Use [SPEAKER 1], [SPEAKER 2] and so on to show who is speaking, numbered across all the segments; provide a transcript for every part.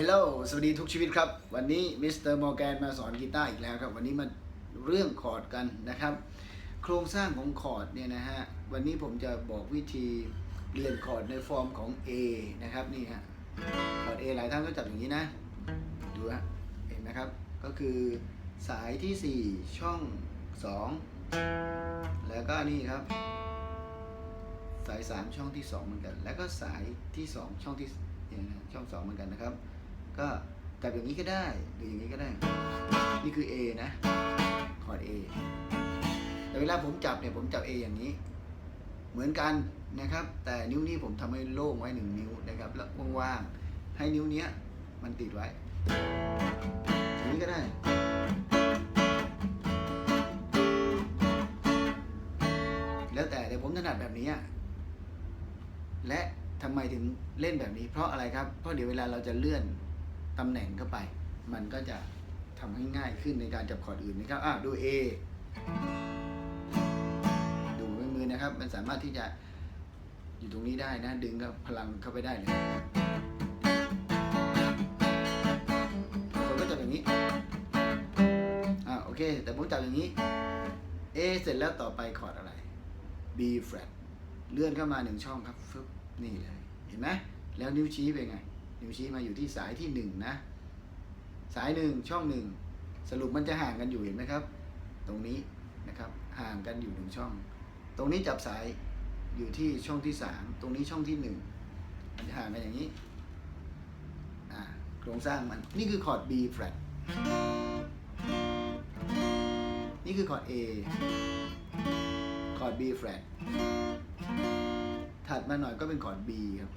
[SPEAKER 1] ฮลโหลสวัสดีทุกชีวิตครับ วันนี้มิสเตอร์มอร์แกนมาสอนกีตาร์อีกแล้วครับ วันนี้มาเรื่องคอร์ดกันนะครับ โครงสร้างของคอร์ดเนี่ยนะฮะ วันนี้ผมจะบอกวิธีเรียนคอร์ดในฟอร์มของ A นะครับนี่ฮะ คอร์ด A หลายท่านก็จับอย่างนี้นะ ดูฮะ เห็นไหมครับ ก็คือสายที่ 4 ช่อง 2 แล้วก็นี่ครับ สาย 3 ช่องที่ 2 เหมือนกัน แล้วก็สายที่ 2 ช่องที่เนี่ยนะช่อง 2 เหมือนกันนะครับ ก็จับอย่างนี้ก็ได้หรืออย่างนี้ก็ได้ นี่คือ A นะคอร์ด A แต่เวลาผมจับเนี่ยผมจับ A อย่างนี้ เหมือนกันนะครับ แต่นิ้วนี้ผมทำให้โล่งไว้หนึ่งนิ้วนะครับ แล้วว่างๆให้นิ้วเนี้ยมันติดไว้อย่างนี้ก็ได้แล้วแต่แต่ผมถนัดแบบนี้ และทำไมถึงเล่นแบบนี้ เพราะอะไรครับ เพราะเดี๋ยวเวลาเราจะเลื่อน ตำแหน่งเข้าไป มันก็จะทำให้ง่ายขึ้นในการจับคอร์ดอื่นนะครับอะดู A ดูด้วยมือนะครับ มันสามารถที่จะอยู่ตรงนี้ได้นะ ดึงกับพลังเข้าไปได้เลยคนก็จับอย่างนี้อ่าโอเค แต่ผมจับอย่างนี้ A เสร็จแล้วต่อไปคอร์ดอะไร B flat เลื่อนเข้ามาหนึ่งช่องครับฟึบนี่เลย เห็นไหมแล้วนิ้วชี้เป็นไง นิ้วชี้มาอยู่ที่สายที่หนึ่งนะ สายหนึ่งช่องหนึ่งสรุปมันจะห่างกันอยู่เห็นไหมครับ ตรงนี้นะครับห่างกันอยู่หนึ่งช่อง ตรงนี้จับสายอยู่ที่ช่องที่สามตรงนี้ช่องที่หนึ่งมันจะห่างกันอย่างนี้โครงสร้างมันนี่คือคอร์ด B flat นี่คือคอร์ด A คอร์ด B flat ถัดมาหน่อยก็เป็นคอร์ด B ครับ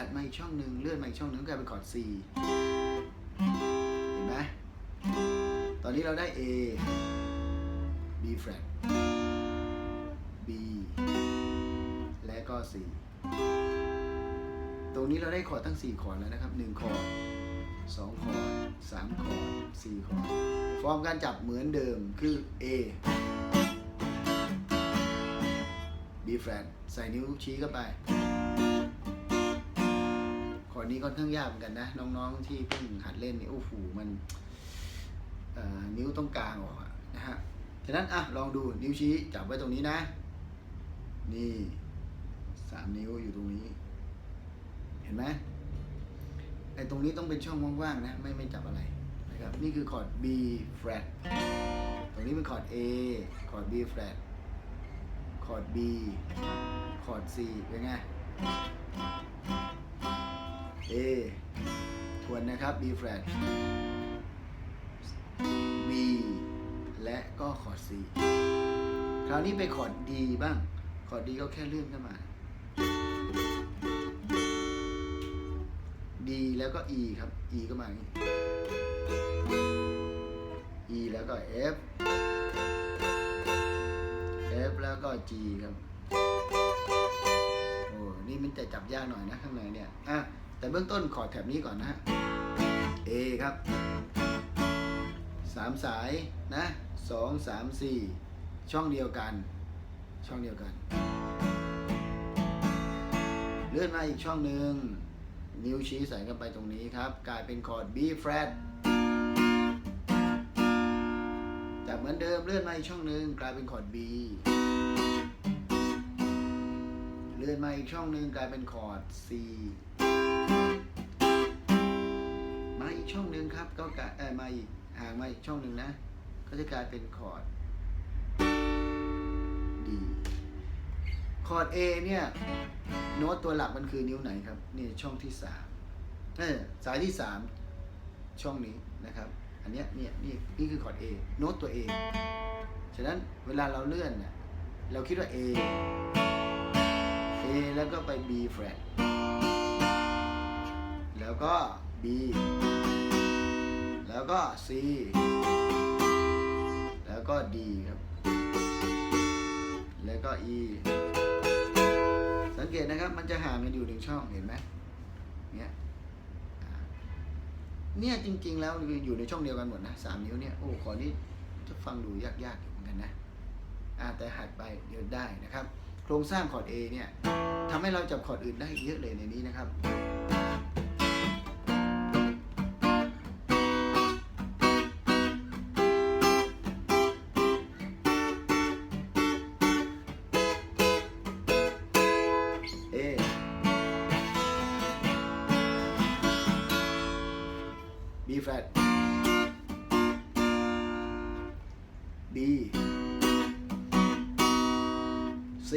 [SPEAKER 1] ถัดมาอีกช่องหนึ่งเลื่อนมาอีกช่องหนึ่งกลายเป็นคอร์ด C เห็นไหมตอนนี้เราได้ A B flat B และก็ C ตรงนี้เราได้คอร์ดทั้ง 4 คอร์ดแล้วนะครับ 1 คอร์ด 2 คอร์ด 3 คอร์ด 4 คอร์ด ฟอร์มการจับเหมือนเดิมคือ A B flat ใส่นิ้วชี้เข้าไป คอร์ดนี้ค่อนข้างยากเหมือนกันนะ น้องๆที่เพิ่งหัดเล่นนี่โอ้โหมันนิ้วต้องกลางออกนะฮะฉะนั้นอะลองดูนิ้วชี้จับไว้ตรงนี้นะ นี่สามนิ้วอยู่ตรงนี้ เห็นไหมไอ้ตรงนี้ต้องเป็นช่องว่างๆนะไม่ไม่จับอะไรนะครับนี่คือคอร์ด B flat ตรงนี้เป็นคอร์ด A คอร์ด B flat คอร์ด B คอร์ด C เป็นไง A ทวนนะครับ B flat B และก็คอร์ด C คราวนี้ไปคอร์ด D บ้าง คอร์ด D ก็แค่เลื่อนเข้ามา D แล้วก็ E ครับ E ก็มาอย่างนี้ E แล้วก็ F F แล้วก็ G ครับ โอ้ นี่มันจะจับยากหน่อยนะข้างในเนี่ย อะ แต่เบื้องต้นขอแถบนี้ก่อนนะฮะ A ครับสามสายนะสองสามสี่ช่องเดียวกัน ช่องเดียวกัน เลื่อนมาอีกช่องหนึ่งนิ้วชี้ใส่เข้าไปตรงนี้ครับ กลายเป็นคอร์ด B flat จับเหมือนเดิมเลื่อนมาอีกช่องหนึ่งกลายเป็นคอร์ด B เลื่อนมาอีกช่องหนึ่งกลายเป็นคอร์ด C มาอีกช่องหนึ่งครับก็กาเออมาอีกห่างมาอีกช่องหนึ่งนะ ก็จะกลายเป็นคอร์ด D คอร์ด A เนี่ยโน้ตตัวหลักมันคือนิ้วไหนครับนี่ช่องที่สามเออสายที่สามช่องนี้นะครับ อันเนี้ยเนี่ยนี่นี่คือคอร์ด A โน้ตตัว A ฉะนั้นเวลาเราเลื่อนเนี่ยเราคิดว่า A A แล้วก็ไป B flat แล้วก็ B แล้วก็ C แล้วก็ D ครับ แล้วก็ E สังเกตนะครับมันจะห่างกันอยู่หนึ่งช่องเห็นไหมเนี่ยเนี่ยจริง ๆ แล้วอยู่ในช่องเดียวกันหมดนะสามนิ้วเนี่ยโอ้ขอนี้จะฟังดูยากๆอยู่เหมือนกันนะอาแต่หัดไปเดี๋ยวได้นะครับ โครงสร้างคอร์ด A เนี่ยทำให้เราจับคอร์ดอื่นได้เยอะเลยในนี้นะครับ flat B C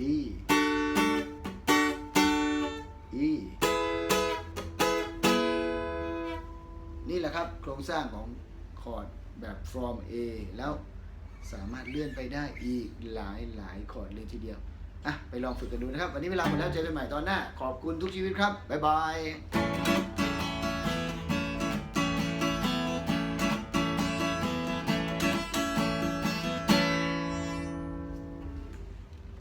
[SPEAKER 1] D E นี่แหละครับโครงสร้างของคอร์ดแบบ from A แล้วสามารถเลื่อนไปได้อีกหลายหลายคอร์ดเลยทีเดียว อะไปลองฝึกกันดูนะครับ วันนี้เวลาหมดแล้วเจอกันใหม่ตอนหน้า ขอบคุณทุกชีวิตครับบ๊ายบาย